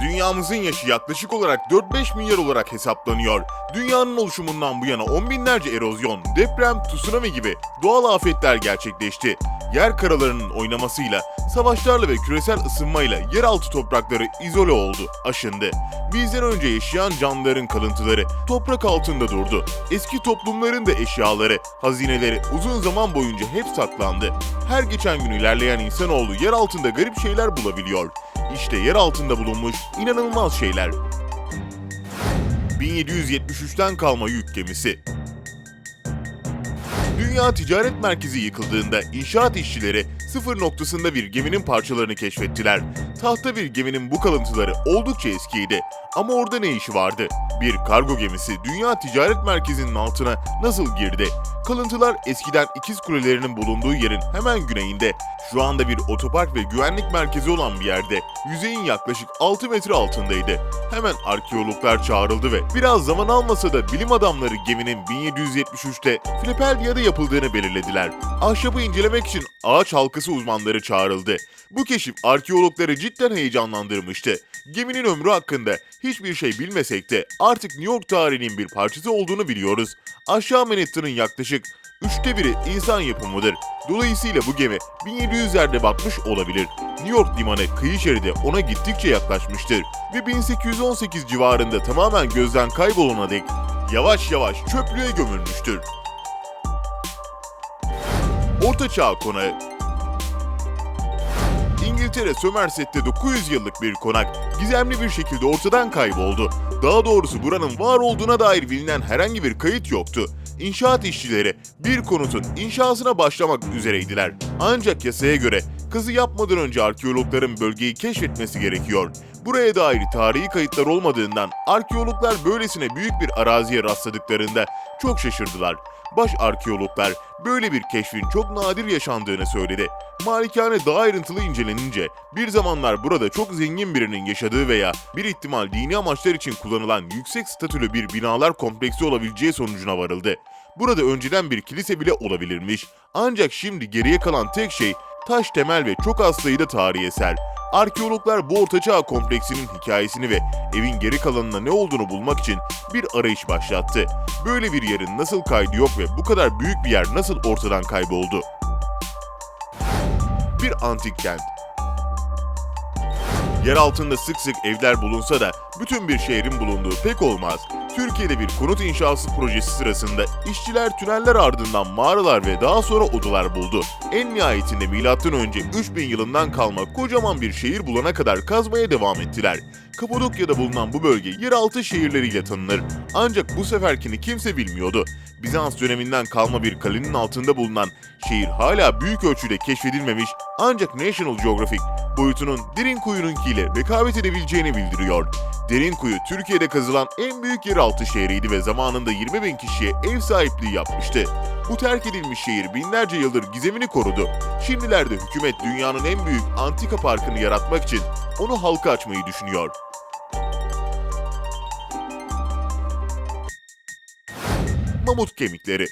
dünyamızın yaşı yaklaşık olarak 4-5 milyar olarak hesaplanıyor. Dünyanın oluşumundan bu yana on binlerce erozyon, deprem, tsunami gibi doğal afetler gerçekleşti. Yer karalarının oynamasıyla, savaşlarla ve küresel ısınmayla yeraltı toprakları izole oldu, aşındı. Bizden önce yaşayan canlıların kalıntıları toprak altında durdu. Eski toplumların da eşyaları, hazineleri uzun zaman boyunca hep saklandı. Her geçen gün ilerleyen insanoğlu yer altında garip şeyler bulabiliyor. İşte yer altında bulunmuş inanılmaz şeyler. 1773'ten kalma yük gemisi. Dünya Ticaret Merkezi yıkıldığında inşaat işçileri sıfır noktasında bir geminin parçalarını keşfettiler. Tahta bir geminin bu kalıntıları oldukça eskiydi. Ama orada ne işi vardı? Bir kargo gemisi Dünya Ticaret Merkezi'nin altına nasıl girdi? Kalıntılar eskiden ikiz kulelerinin bulunduğu yerin hemen güneyinde, şu anda bir otopark ve güvenlik merkezi olan bir yerde, yüzeyin yaklaşık 6 metre altındaydı. Hemen arkeologlar çağrıldı ve biraz zaman almasa da bilim adamları geminin 1773'te Filadelfiya'da yapıldığını belirlediler. Ahşabı incelemek için ağaç halkası uzmanları çağrıldı. Bu keşif arkeologları cidden heyecanlandırmıştı. Geminin ömrü hakkında hiçbir şey bilmesek de artık New York tarihinin bir parçası olduğunu biliyoruz. Aşağı Manhattan'ın yaklaşık üçte biri insan yapımıdır. Dolayısıyla bu gemi 1700'lerde batmış olabilir. New York limanı kıyı şeridi ona gittikçe yaklaşmıştır ve 1818 civarında tamamen gözden kaybolana dek yavaş yavaş çöplüğe gömülmüştür. Orta Çağ Konağı İngiltere Somerset'te 900 yıllık bir konak gizemli bir şekilde ortadan kayboldu. Daha doğrusu buranın var olduğuna dair bilinen herhangi bir kayıt yoktu. İnşaat işçileri bir konutun inşasına başlamak üzereydiler. Ancak yasaya göre kazı yapmadan önce arkeologların bölgeyi keşfetmesi gerekiyor. Buraya dair tarihi kayıtlar olmadığından arkeologlar böylesine büyük bir araziye rastladıklarında çok şaşırdılar. Baş arkeologlar böyle bir keşfin çok nadir yaşandığını söyledi. Malikane daha ayrıntılı incelenince bir zamanlar burada çok zengin birinin yaşadığı veya bir ihtimal dini amaçlar için kullanılan yüksek statülü bir binalar kompleksi olabileceği sonucuna varıldı. Burada önceden bir kilise bile olabilirmiş. Ancak şimdi geriye kalan tek şey taş temel ve çok az sayıda tarihi eser. Arkeologlar bu ortaçağ kompleksinin hikayesini ve evin geri kalanına ne olduğunu bulmak için bir arayış başlattı. Böyle bir yerin nasıl kaydı yok ve bu kadar büyük bir yer nasıl ortadan kayboldu? Bir antik kent. Yer altında sık sık evler bulunsa da bütün bir şehrin bulunduğu pek olmaz. Türkiye'de bir konut inşası projesi sırasında işçiler tüneller ardından mağaralar ve daha sonra odalar buldu. En nihayetinde M.Ö. 3000 yılından kalma kocaman bir şehir bulana kadar kazmaya devam ettiler. Kapadokya'da bulunan bu bölge yeraltı şehirleriyle tanınır. Ancak bu seferkini kimse bilmiyordu. Bizans döneminden kalma bir kalenin altında bulunan şehir hala büyük ölçüde keşfedilmemiş ancak National Geographic boyutunun Derinkuyu'nunkiyle rekabet edebileceğini bildiriyor. Derinkuyu Türkiye'de kazılan en büyük yeraltı şehriydi ve zamanında 20 bin kişiye ev sahipliği yapmıştı. Bu terk edilmiş şehir binlerce yıldır gizemini korudu. Şimdilerde hükümet dünyanın en büyük antika parkını yaratmak için onu halka açmayı düşünüyor. Mamut kemikleri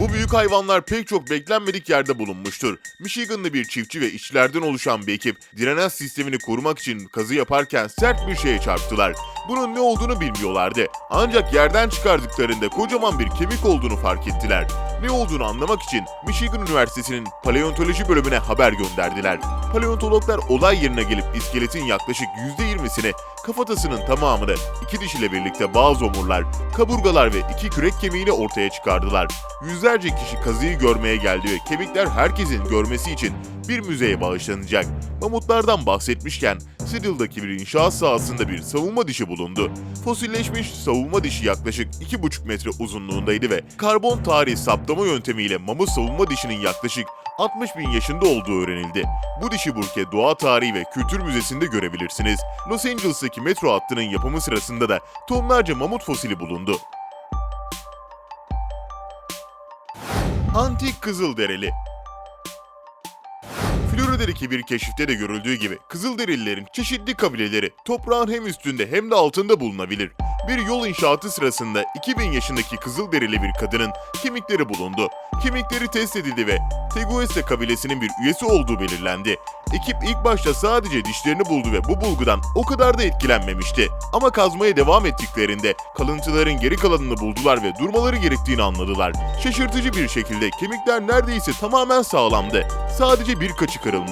bu büyük hayvanlar pek çok beklenmedik yerde bulunmuştur. Michiganlı bir çiftçi ve işçilerden oluşan bir ekip direnç sistemini korumak için kazı yaparken sert bir şeye çarptılar. Bunun ne olduğunu bilmiyorlardı. Ancak yerden çıkardıklarında kocaman bir kemik olduğunu fark ettiler. Ne olduğunu anlamak için Michigan Üniversitesi'nin paleontoloji bölümüne haber gönderdiler. Paleontologlar olay yerine gelip iskeletin yaklaşık %20'sini, kafatasının tamamını, iki dişiyle birlikte bazı omurlar, kaburgalar ve iki kürek kemiğini ortaya çıkardılar. Yüzlerce kişi kazıyı görmeye geldi ve kemikler herkesin görmesi için bir müzeye bağışlanacak. Mamutlardan bahsetmişken Seattle'daki bir inşaat sahasında bir savunma dişi bulundu. Fosilleşmiş savunma dişi yaklaşık 2,5 metre uzunluğundaydı ve karbon tarihi saptama yöntemiyle mamut savunma dişinin yaklaşık 60 bin yaşında olduğu öğrenildi. Bu dişi burke Doğa Tarihi ve Kültür Müzesi'nde görebilirsiniz. Los Angeles'taki metro hattının yapımı sırasında da tonlarca mamut fosili bulundu. Antik Kızılderili Florida'daki bir keşifte de görüldüğü gibi Kızılderililerin çeşitli kabileleri toprağın hem üstünde hem de altında bulunabilir. Bir yol inşaatı sırasında 2000 yaşındaki Kızılderili bir kadının kemikleri bulundu. Kemikleri test edildi ve Teguese kabilesinin bir üyesi olduğu belirlendi. Ekip ilk başta sadece dişlerini buldu ve bu bulgudan o kadar da etkilenmemişti. Ama kazmaya devam ettiklerinde kalıntıların geri kalanını buldular ve durmaları gerektiğini anladılar. Şaşırtıcı bir şekilde kemikler neredeyse tamamen sağlamdı. Sadece birkaçı kırılmıştı.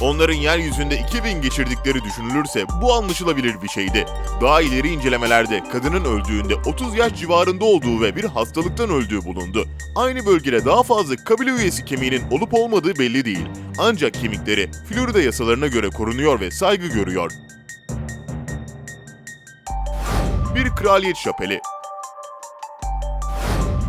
Onların yeryüzünde 2000 geçirdikleri düşünülürse bu anlaşılabilir bir şeydi. Daha ileri incelemelerde kadının öldüğünde 30 yaş civarında olduğu ve bir hastalıktan öldüğü bulundu. Aynı bölgede daha fazla kabile üyesi kemiğinin olup olmadığı belli değil. Ancak kemikleri Florida yasalarına göre korunuyor ve saygı görüyor. Bir kraliyet şapeli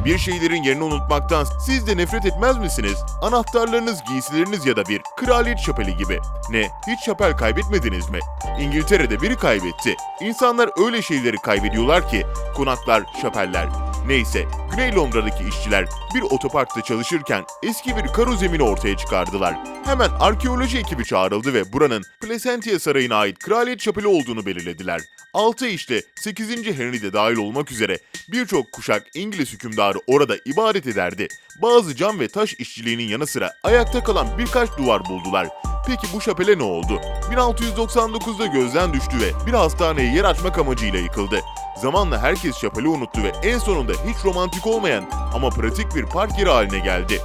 bir şeylerin yerini unutmaktan siz de nefret etmez misiniz? Anahtarlarınız, giysileriniz ya da bir kraliyet şapeli gibi. Ne, hiç şapel kaybetmediniz mi? İngiltere'de biri kaybetti. İnsanlar öyle şeyleri kaybediyorlar ki, konaklar, şapeller. Neyse, Güney Londra'daki işçiler bir otoparkta çalışırken eski bir karo zemini ortaya çıkardılar. Hemen arkeoloji ekibi çağrıldı ve buranın Placentia Sarayı'na ait kraliyet şapeli olduğunu belirlediler. 6 işte 8. Henry de dahil olmak üzere birçok kuşak İngiliz hükümdarı orada ibadet ederdi. Bazı cam ve taş işçiliğinin yanı sıra ayakta kalan birkaç duvar buldular. Peki bu şapele ne oldu? 1699'da gözden düştü ve bir hastaneye yer açmak amacıyla yıkıldı. Zamanla herkes şapeli unuttu ve en sonunda hiç romantik olmayan ama pratik bir park yeri haline geldi.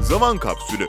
Zaman kapsülü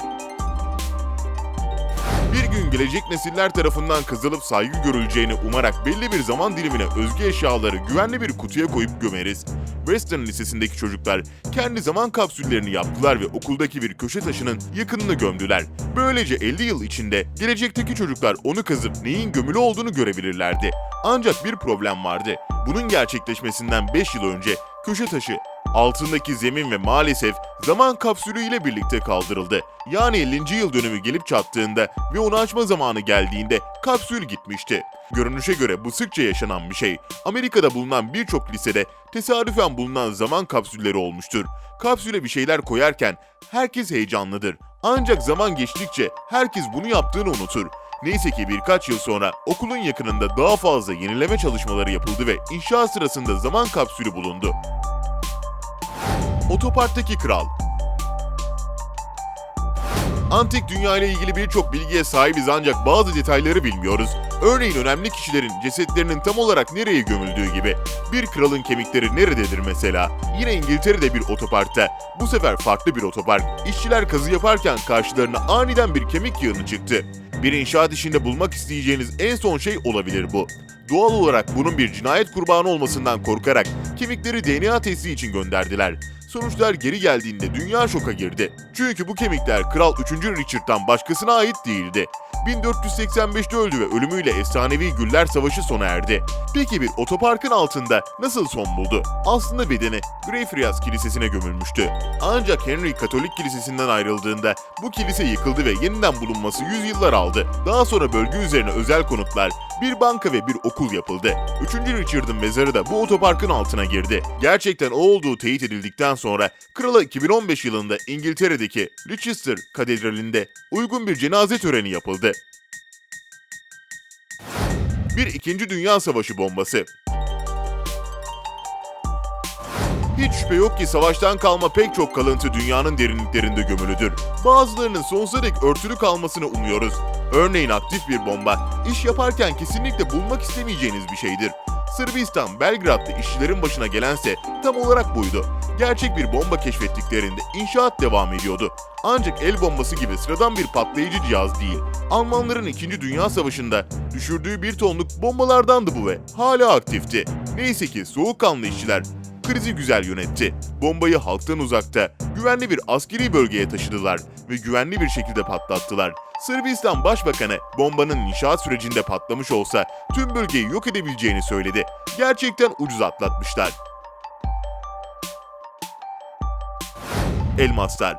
bir gün gelecek nesiller tarafından kazılıp saygı görüleceğini umarak belli bir zaman dilimine özgü eşyaları güvenli bir kutuya koyup gömeriz. Western Lisesi'ndeki çocuklar kendi zaman kapsüllerini yaptılar ve okuldaki bir köşe taşının yakınına gömdüler. Böylece 50 yıl içinde gelecekteki çocuklar onu kazıp neyin gömülü olduğunu görebilirlerdi. Ancak bir problem vardı. Bunun gerçekleşmesinden 5 yıl önce köşe taşı altındaki zemin ve maalesef zaman kapsülü ile birlikte kaldırıldı. Yani 50. yıl dönümü gelip çattığında ve onu açma zamanı geldiğinde kapsül gitmişti. Görünüşe göre bu sıkça yaşanan bir şey. Amerika'da bulunan birçok lisede tesadüfen bulunan zaman kapsülleri olmuştur. Kapsüle bir şeyler koyarken herkes heyecanlıdır. Ancak zaman geçtikçe herkes bunu yaptığını unutur. Neyse ki birkaç yıl sonra okulun yakınında daha fazla yenileme çalışmaları yapıldı ve inşaat sırasında zaman kapsülü bulundu. Otoparktaki Kral Antik dünya ile ilgili birçok bilgiye sahibiz ancak bazı detayları bilmiyoruz. Örneğin önemli kişilerin cesetlerinin tam olarak nereye gömüldüğü gibi. Bir kralın kemikleri nerededir mesela? Yine İngiltere'de bir otoparkta. Bu sefer farklı bir otopark. İşçiler kazı yaparken karşılarına aniden bir kemik yığını çıktı. Bir inşaat işinde bulmak isteyeceğiniz en son şey olabilir bu. Doğal olarak bunun bir cinayet kurbanı olmasından korkarak kemikleri DNA testi için gönderdiler. Sonuçlar geri geldiğinde dünya şoka girdi. Çünkü bu kemikler Kral 3. Richard'dan başkasına ait değildi. 1485'te öldü ve ölümüyle efsanevi Güller Savaşı sona erdi. Peki bir otoparkın altında nasıl son buldu? Aslında bedeni Greyfriars Kilisesi'ne gömülmüştü. Ancak Henry Katolik Kilisesi'nden ayrıldığında bu kilise yıkıldı ve yeniden bulunması yüzyıllar aldı. Daha sonra bölge üzerine özel konutlar, bir banka ve bir okul yapıldı. 3. Richard'ın mezarı da bu otoparkın altına girdi. Gerçekten o olduğu teyit edildikten sonra krala 2015 yılında İngiltere'deki Leicester Katedrali'nde uygun bir cenaze töreni yapıldı. Bir İkinci Dünya Savaşı bombası. Hiç şüphe yok ki savaştan kalma pek çok kalıntı dünyanın derinliklerinde gömülüdür. Bazılarının sonsuza dek örtülü kalmasını umuyoruz. Örneğin aktif bir bomba, iş yaparken kesinlikle bulmak istemeyeceğiniz bir şeydir. Sırbistan, Belgrad'da işçilerin başına gelense tam olarak buydu. Gerçek bir bomba keşfettiklerinde inşaat devam ediyordu. Ancak el bombası gibi sıradan bir patlayıcı cihaz değil. Almanların 2. Dünya Savaşı'nda düşürdüğü bir tonluk bombalardandı bu ve hala aktifti. Neyse ki soğukkanlı işçiler krizi güzel yönetti. Bombayı halktan uzakta, güvenli bir askeri bölgeye taşıdılar ve güvenli bir şekilde patlattılar. Sırbistan Başbakanı bombanın inşaat sürecinde patlamış olsa tüm bölgeyi yok edebileceğini söyledi. Gerçekten ucuz atlatmışlar. Elmaslar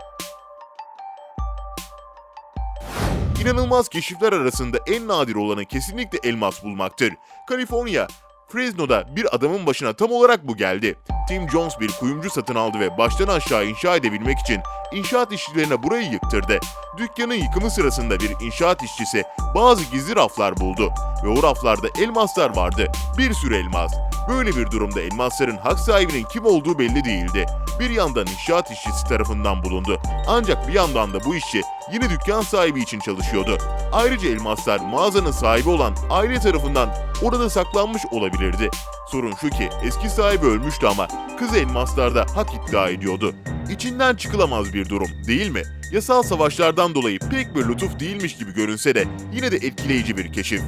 İnanılmaz keşifler arasında en nadir olanı kesinlikle elmas bulmaktır. Kaliforniya, Fresno'da bir adamın başına tam olarak bu geldi. Tim Jones bir kuyumcu satın aldı ve baştan aşağı inşa edebilmek için inşaat işçilerine burayı yıktırdı. Dükkanın yıkımı sırasında bir inşaat işçisi bazı gizli raflar buldu ve o raflarda elmaslar vardı. Bir sürü elmas. Böyle bir durumda elmasların hak sahibinin kim olduğu belli değildi. Bir yandan inşaat işçisi tarafından bulundu. Ancak bir yandan da bu işçi yine dükkan sahibi için çalışıyordu. Ayrıca elmaslar mağazanın sahibi olan aile tarafından orada saklanmış olabilirdi. Sorun şu ki eski sahibi ölmüştü ama kız elmaslarda hak iddia ediyordu. İçinden çıkılamaz bir durum değil mi? Yasal savaşlardan dolayı pek bir lütuf değilmiş gibi görünse de yine de etkileyici bir keşif.